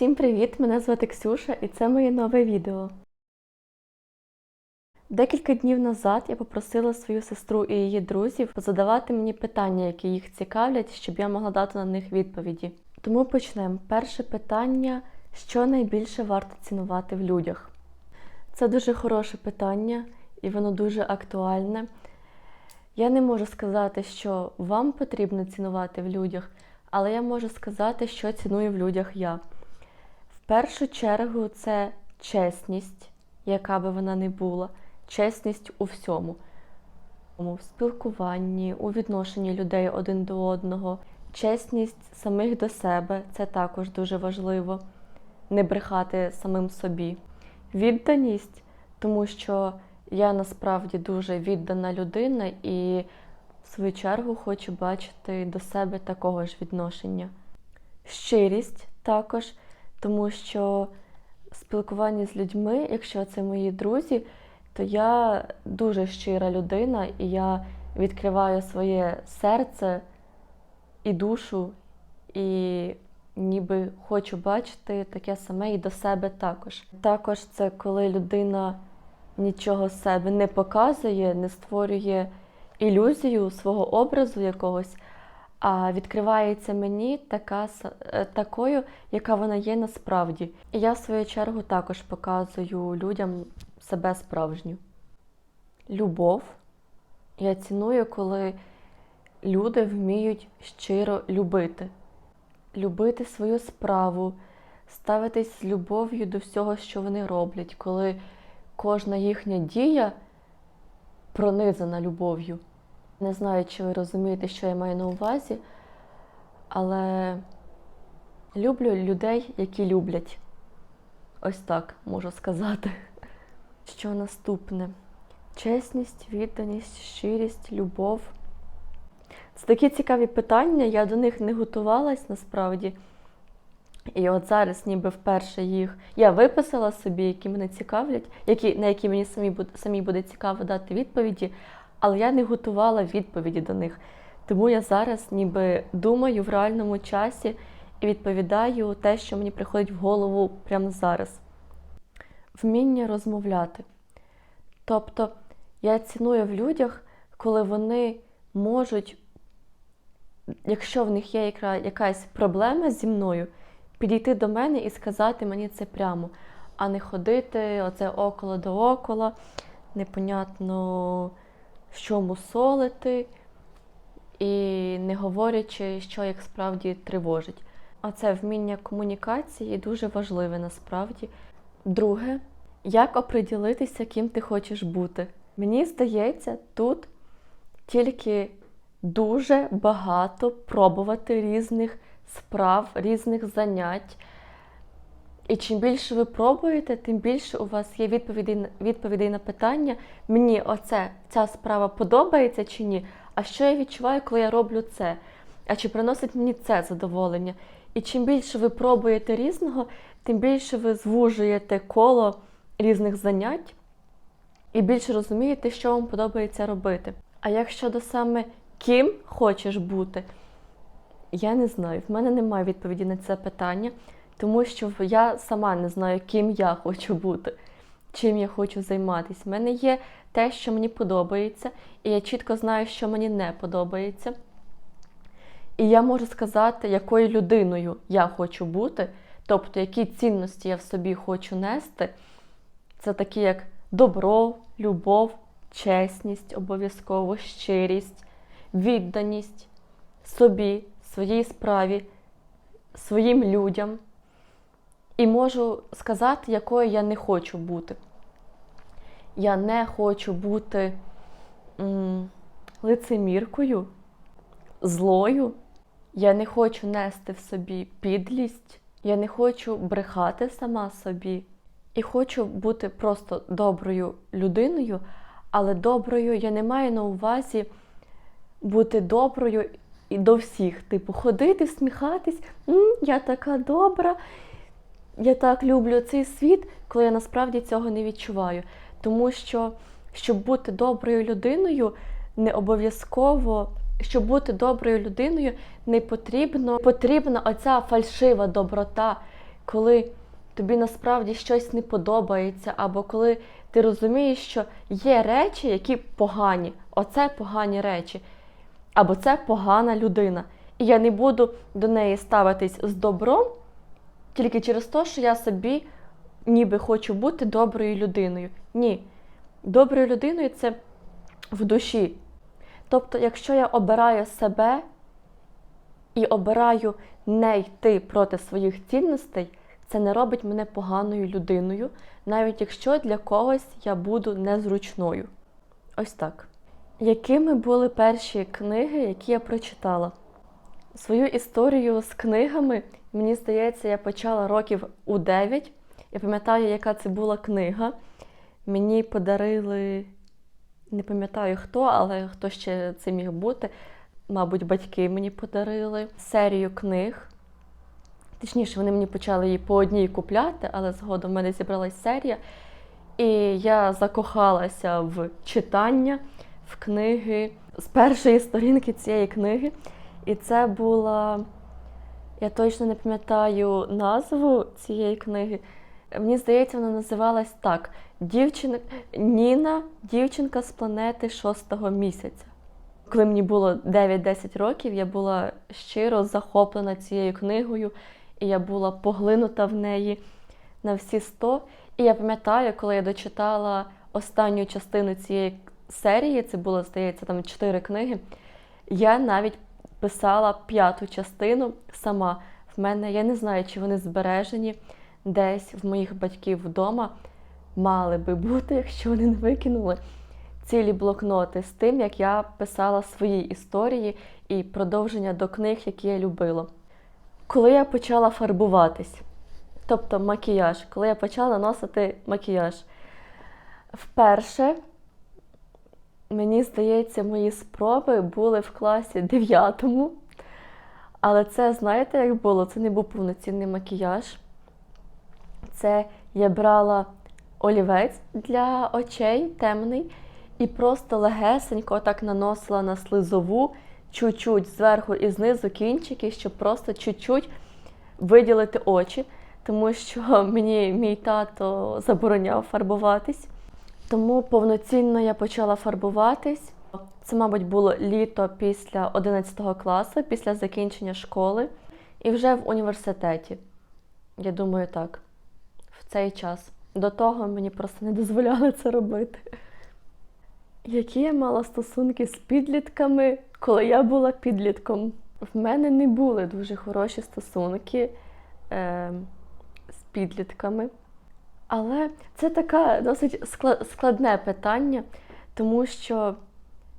Всім привіт! Мене звати Ксюша і це моє нове відео. Декілька днів назад я попросила свою сестру і її друзів задавати мені питання, які їх цікавлять, щоб я могла дати на них відповіді. Тому почнемо. Перше питання: що найбільше варто цінувати в людях? Це дуже хороше питання, і воно дуже актуальне. Я не можу сказати, що вам потрібно цінувати в людях, але я можу сказати, що ціную в людях я. Першу чергу це чесність, яка би вона не була, чесність у всьому. В спілкуванні, у відношенні людей один до одного, чесність самих до себе це також дуже важливо. Не брехати самим собі. Відданість, тому що я насправді дуже віддана людина і в свою чергу хочу бачити до себе такого ж відношення. Щирість також, тому що в спілкуванні з людьми, якщо це мої друзі, то я дуже щира людина і я відкриваю своє серце і душу, і ніби хочу бачити таке саме і до себе також. Також це коли людина нічого себе не показує, не створює ілюзію свого образу якогось, а відкривається мені така, е, такою, яка вона є насправді. І я, в свою чергу, також показую людям себе справжню. Любов. Я ціную, коли люди вміють щиро любити, любити свою справу, ставитись з любов'ю до всього, що вони роблять, коли кожна їхня дія пронизана любов'ю. Не знаю, чи ви розумієте, що я маю на увазі, але люблю людей, які люблять. Ось так можу сказати. Що наступне? Чесність, відданість, щирість, любов. Це такі цікаві питання, я до них не готувалась насправді. І от зараз, ніби вперше їх я виписала собі, які мене цікавлять, які, на які мені самі, буде- самі буде цікаво дати відповіді, але я не готувала відповіді до них. Тому я зараз ніби думаю в реальному часі і відповідаю те, що мені приходить в голову прямо зараз. Вміння розмовляти. Тобто я ціную в людях, коли вони можуть, якщо в них є якась проблема зі мною, підійти до мене і сказати мені це прямо, а не ходити оце около до окола, непонятно що мусолити, і не говорячи, що їх справді тривожить. А це вміння комунікації дуже важливе насправді. Друге, як оприділитися, ким ти хочеш бути? Мені здається, тут тільки дуже багато пробувати різних справ, різних занять. І чим більше ви пробуєте, тим більше у вас є відповідей, відповідей на питання, мені оце, ця справа подобається чи ні, а що я відчуваю, коли я роблю це, а чи приносить мені це задоволення. І чим більше ви пробуєте різного, тим більше ви звужуєте коло різних занять і більше розумієте, що вам подобається робити. А як щодо саме ким хочеш бути, я не знаю. В мене немає відповіді на це питання, тому що я сама не знаю, ким я хочу бути, чим я хочу займатися. В мене є те, що мені подобається, і я чітко знаю, що мені не подобається. І я можу сказати, якою людиною я хочу бути, тобто які цінності я в собі хочу нести. Це такі, як добро, любов, чесність, обов'язково, щирість, відданість собі, своїй справі, своїм людям. І можу сказати, якою я не хочу бути. Я не хочу бути м, лицеміркою, злою. Я не хочу нести в собі підлість. Я не хочу брехати сама собі. І хочу бути просто доброю людиною, але доброю я не маю на увазі бути доброю і до всіх. Типу, ходити, всміхатись, «М, я така добра, я так люблю цей світ, коли я насправді цього не відчуваю. Тому що, щоб бути доброю людиною, не обов'язково, щоб бути доброю людиною, не потрібно потрібна оця фальшива доброта, коли тобі насправді щось не подобається, або коли ти розумієш, що є речі, які погані, оце погані речі, або це погана людина. І я не буду до неї ставитись з добром тільки через те, що я собі ніби хочу бути доброю людиною. Ні. Доброю людиною це в душі. Тобто, якщо я обираю себе і обираю не йти проти своїх цінностей, це не робить мене поганою людиною, навіть якщо для когось я буду незручною. Ось так. Якими були перші книги, які я прочитала? Свою історію з книгами, мені здається, я почала років у 9. Я пам'ятаю, яка це була книга. Мені подарили, не пам'ятаю хто, але хто ще це міг бути. Мабуть, батьки мені подарили серію книг. Точніше, вони мені почали її по одній купляти, але згодом в мене зібралась серія. І я закохалася в читання, в книги з першої сторінки цієї книги. І це була, я точно не пам'ятаю назву цієї книги. Мені здається, вона називалась так: Дівчина Ніна, дівчинка з планети шостого місяця. Коли мені було 9-10 років, я була щиро захоплена цією книгою, і я була поглинута в неї на всі 100. І я пам'ятаю, коли я дочитала останню частину цієї серії, це було, здається, там 4 книги, я навіть писала п'яту частину сама. В мене я не знаю, чи вони збережені десь в моїх батьків вдома. Мали би бути, якщо вони не викинули цілі блокноти з тим, як я писала свої історії і продовження до книг, які я любила. Коли я почала фарбуватись, тобто макіяж, коли я почала наносити макіяж, вперше, мені здається, мої спроби були в класі 9. Але це, знаєте, як було? Це не був повноцінний макіяж. Це я брала олівець для очей темний і просто легесенько так наносила на слизову, чуть-чуть зверху і знизу кінчики, щоб просто чуть-чуть виділити очі, тому що мені мій тато забороняв фарбуватись. Тому повноцінно я почала фарбуватись. Це, мабуть, було літо після 11 класу, після закінчення школи, і вже в університеті. Я думаю, так, в цей час. До того мені просто не дозволяли це робити. Які я мала стосунки з підлітками, коли я була підлітком? В мене не були дуже хороші стосунки е, з підлітками. Але це таке досить складне питання, тому що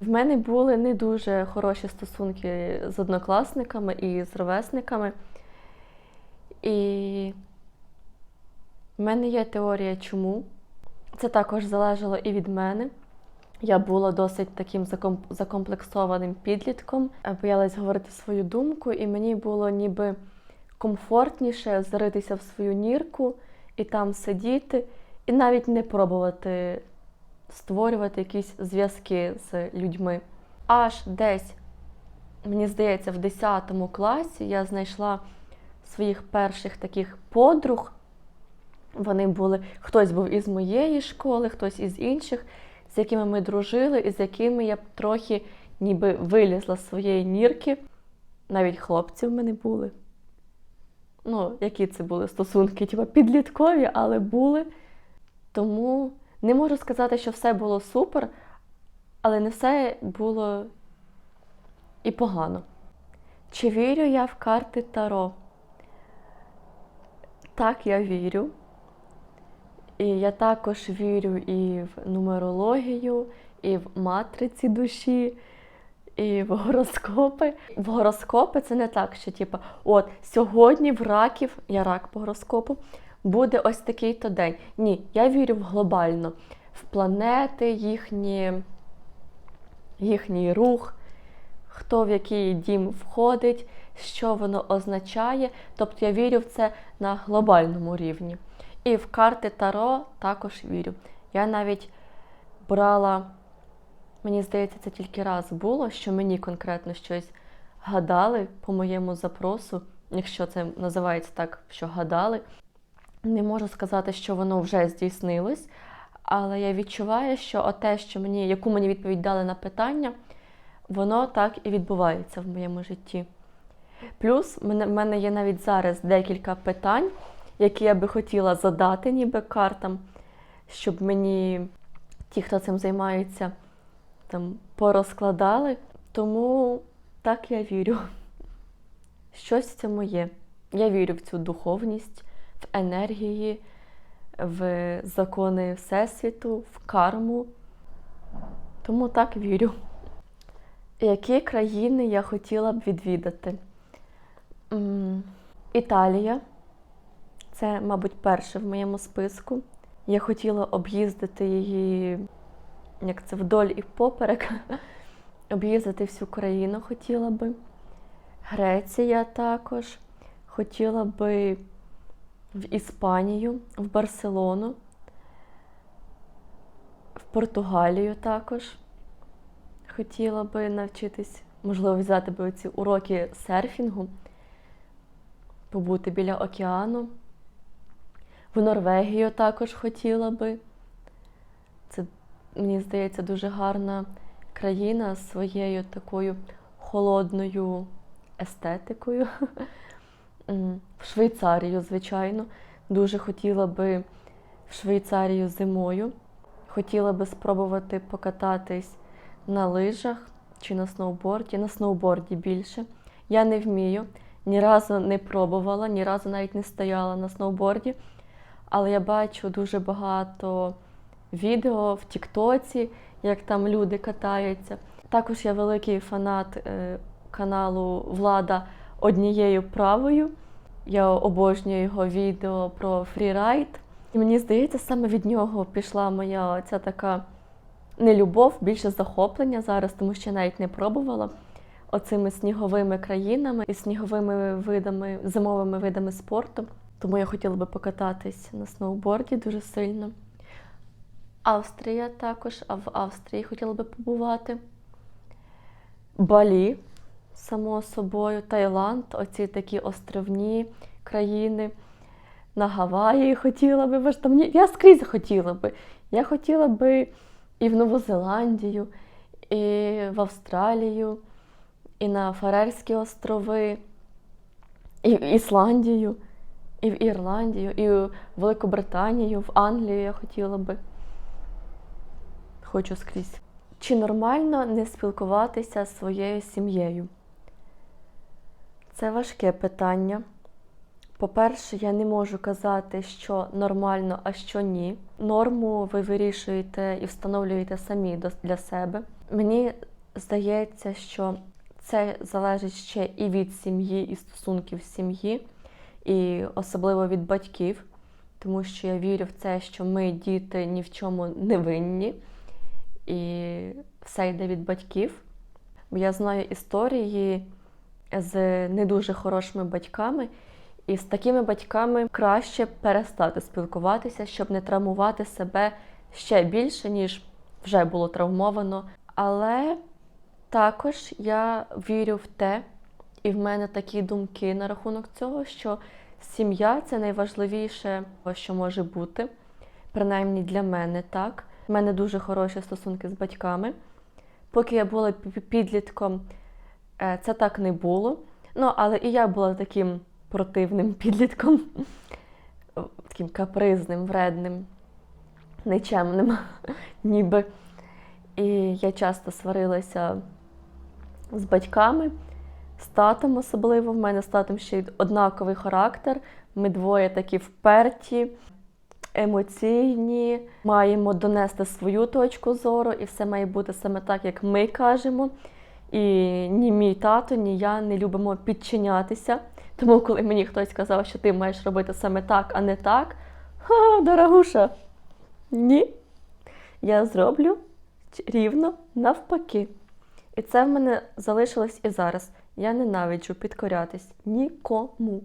в мене були не дуже хороші стосунки з однокласниками і з ровесниками. І в мене є теорія, чому. Це також залежало і від мене. Я була досить таким закомплексованим підлітком, боялась говорити свою думку, і мені було ніби комфортніше заритися в свою нірку і там сидіти, і навіть не пробувати створювати якісь зв'язки з людьми. Аж десь, мені здається, в 10 класі я знайшла своїх перших таких подруг. Вони були, хтось був із моєї школи, хтось із інших, з якими ми дружили, і з якими я трохи ніби вилізла з своєї нірки. Навіть хлопці в мене були. Ну, які це були стосунки, типу підліткові, але були. Тому не можу сказати, що все було супер, але не все було і погано. Чи вірю я в карти Таро? Так, я вірю. І я також вірю і в нумерологію, і в матриці душі, і в гороскопи. В гороскопи це не так, що типу, от сьогодні в раків, я рак по гороскопу, буде ось такий-то день. Ні, я вірю в глобально, в планети, їхні, їхній рух, хто в який дім входить, що воно означає. Тобто я вірю в це на глобальному рівні. І в карти Таро також вірю. Я навіть брала, мені здається, це тільки раз було, що мені конкретно щось гадали по моєму запросу. якщо це називається так, що гадали. Не можу сказати, що воно вже здійснилось, але я відчуваю, що те, що мені, яку мені відповідь дали на питання, воно так і відбувається в моєму житті. Плюс в мене, є навіть зараз декілька питань, які я би хотіла задати, ніби картам, щоб мені ті, хто цим займається, там порозкладали. Тому так я вірю. Щось в цьому є. Я вірю в цю духовність, в енергії, в закони Всесвіту, в карму. Тому так вірю. Які країни я хотіла б відвідати? Італія. Це, мабуть, перше в моєму списку. Я хотіла об'їздити її, як це вдоль і поперек, об'їздити всю країну хотіла би. Греція також. Хотіла би в Іспанію, в Барселону, в Португалію також. Хотіла би навчитись, можливо, взяти би ці уроки серфінгу, побути біля океану. В Норвегію також хотіла би. Це, мені здається, дуже гарна країна з своєю такою холодною естетикою. В Швейцарію, звичайно. Дуже хотіла би в Швейцарію зимою. Хотіла би спробувати покататись на лижах чи на сноуборді, на сноуборді більше. Я не вмію, ні разу не пробувала, ні разу навіть не стояла на сноуборді. Але я бачу дуже багато відео в Тіктоці, як там люди катаються. Також я великий фанат е, каналу Влада однією правою. Я обожнюю його відео про фрірайд. І мені здається, саме від нього пішла моя ця така не любов, більше захоплення зараз, тому що я навіть не пробувала оцими сніговими країнами і сніговими видами, зимовими видами спорту. Тому я хотіла би покататись на сноуборді дуже сильно. Австрія також, а в Австрії хотіла би побувати. Балі, само собою, Таїланд, оці такі островні країни. На Гаваї хотіла би, бо ж там я скрізь хотіла би. Я хотіла би і в Нову Зеландію, і в Австралію, і на Фарерські острови, і в Ісландію, і в Ірландію, і в Великобританію, в Англію я хотіла би. Хочу скрізь. Чи нормально не спілкуватися зі своєю сім'єю? Це важке питання. По-перше, я не можу казати, що нормально, а що ні. Норму ви вирішуєте і встановлюєте самі для себе. Мені здається, що це залежить ще і від сім'ї, і стосунків сім'ї, і особливо від батьків, тому що я вірю в це, що ми, діти, ні в чому не винні, і все йде від батьків. Бо я знаю історії з не дуже хорошими батьками. І з такими батьками краще перестати спілкуватися, щоб не травмувати себе ще більше, ніж вже було травмовано. Але також я вірю в те, і в мене такі думки на рахунок цього, що сім'я це найважливіше, що може бути. Принаймні для мене так. У мене дуже хороші стосунки з батьками. Поки я була підлітком, е, це так не було. Ну, але і я була таким противним підлітком, таким капризним, вредним, нечемним, ніби. І я часто сварилася з батьками, з татом особливо. В мене з татом ще й однаковий характер. Ми двоє такі вперті, емоційні, маємо донести свою точку зору, і все має бути саме так, як ми кажемо. І ні мій тато, ні я не любимо підчинятися. Тому, коли мені хтось сказав, що ти маєш робити саме так, а не так, ха, дорогуша, ні. Я зроблю рівно навпаки. І це в мене залишилось і зараз. Я ненавиджу підкорятись нікому.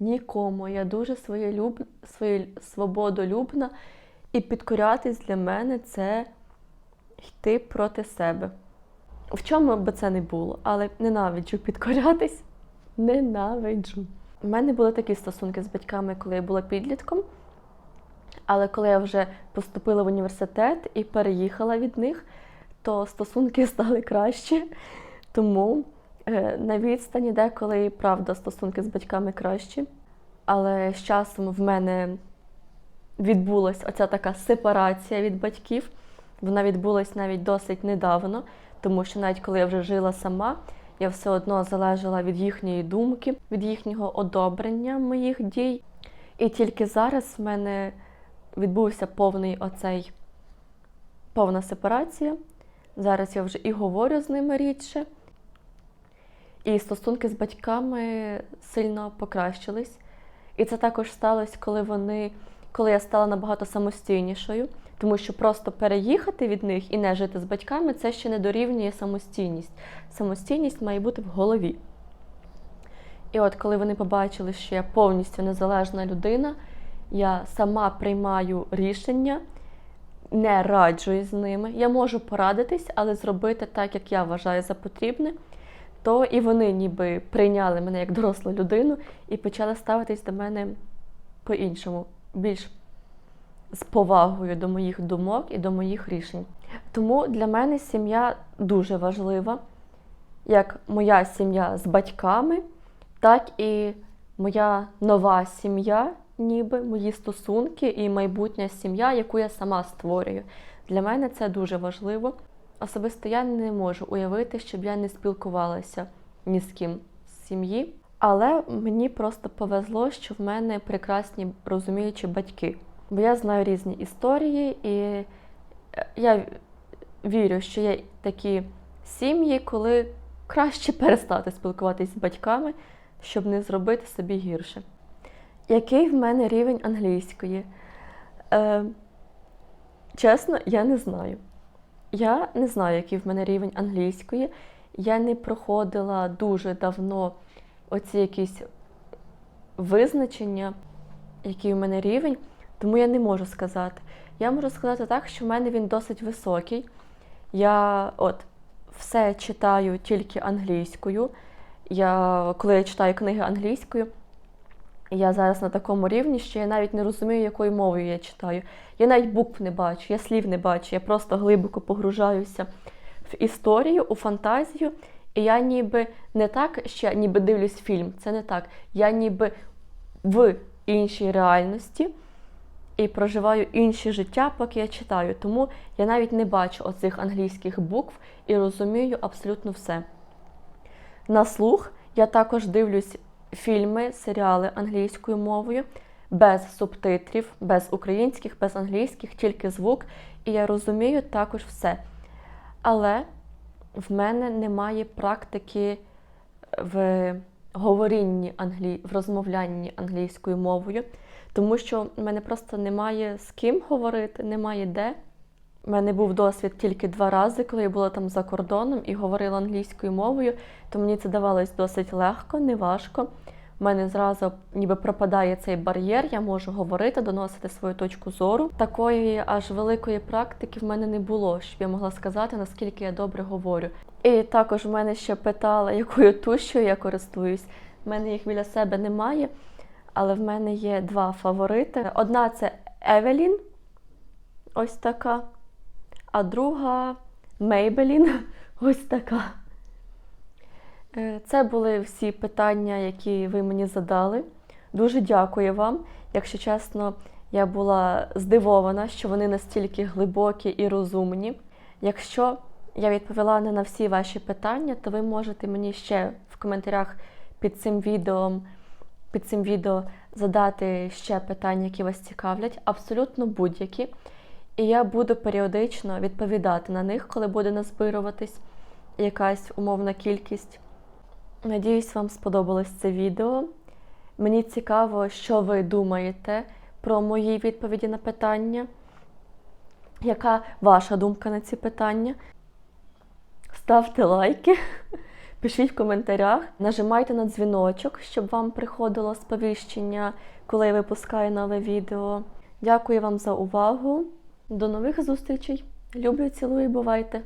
Нікому. Я дуже своєлюб... своє... свободолюбна, і підкорятись для мене це йти проти себе. В чому би це не було, але ненавиджу підкорятись. Ненавиджу. У мене були такі стосунки з батьками, коли я була підлітком. Але коли я вже поступила в університет і переїхала від них, то стосунки стали краще. Тому на відстані деколи, правда, стосунки з батьками кращі. Але з часом в мене відбулася оця така сепарація від батьків. Вона відбулась навіть досить недавно, тому що навіть коли я вже жила сама, я все одно залежала від їхньої думки, від їхнього одобрення моїх дій. І тільки зараз в мене відбувся повний оцей повна сепарація. Зараз я вже і говорю з ними рідше. І стосунки з батьками сильно покращились. І це також сталося, коли вони, коли я стала набагато самостійнішою, тому що просто переїхати від них і не жити з батьками це ще не дорівнює самостійність. Самостійність має бути в голові. І от коли вони побачили, що я повністю незалежна людина, я сама приймаю рішення, не раджуюсь з ними. Я можу порадитись, але зробити так, як я вважаю за потрібне, то і вони ніби прийняли мене як дорослу людину і почали ставитись до мене по-іншому, більш з повагою до моїх думок і до моїх рішень. Тому для мене сім'я дуже важлива, як моя сім'я з батьками, так і моя нова сім'я, ніби мої стосунки і майбутня сім'я, яку я сама створюю. Для мене це дуже важливо. Особисто я не можу уявити, щоб я не спілкувалася ні з ким з сім'ї. Але мені просто повезло, що в мене прекрасні розуміючі батьки. Бо я знаю різні історії, і е, я вірю, що є такі сім'ї, коли краще перестати спілкуватися з батьками, щоб не зробити собі гірше. Який в мене рівень англійської? Е, чесно, я не знаю. Я не знаю, який в мене рівень англійської. Я не проходила дуже давно оці якісь визначення, який в мене рівень, тому я не можу сказати. Я можу сказати так, що в мене він досить високий. Я от все читаю тільки англійською. Я, Коли я читаю книги англійською, я зараз на такому рівні, що я навіть не розумію, якою мовою я читаю. Я навіть букв не бачу, я слів не бачу, я просто глибоко погружаюся в історію, у фантазію. І я ніби не так, що я ніби дивлюсь фільм, це не так. Я ніби в іншій реальності і проживаю інше життя, поки я читаю. Тому я навіть не бачу оцих англійських букв і розумію абсолютно все. На слух я також дивлюсь фільми, серіали англійською мовою, без субтитрів, без українських, без англійських, тільки звук, і я розумію також все. Але в мене немає практики в говорінні англі... в розмовлянні англійською мовою, тому що в мене просто немає з ким говорити, немає де. У мене був досвід тільки два рази, коли я була там за кордоном і говорила англійською мовою, то мені це давалось досить легко, неважко. У мене зразу ніби пропадає цей бар'єр, я можу говорити, доносити свою точку зору. Такої аж великої практики в мене не було, щоб я могла сказати, наскільки я добре говорю. І також в мене ще питали, якою тушою я користуюсь. У мене їх біля себе немає, але в мене є два фаворити. Одна це Евелін, ось така, а друга Мейбелін, ось така. Е, Це були всі питання, які ви мені задали. Дуже дякую вам. Якщо чесно, я була здивована, що вони настільки глибокі і розумні. Якщо я відповіла не на всі ваші питання, то ви можете мені ще в коментарях під цим відео, під цим відео задати ще питання, які вас цікавлять, абсолютно будь-які. І я буду періодично відповідати на них, коли буде назбируватись якась умовна кількість. Надіюсь, вам сподобалось це відео. Мені цікаво, що ви думаєте про мої відповіді на питання. Яка ваша думка на ці питання? Ставте лайки, пишіть в коментарях, нажимайте на дзвіночок, щоб вам приходило сповіщення, коли я випускаю нове відео. Дякую вам за увагу. До нових зустрічей! Люблю, цілую, бувайте!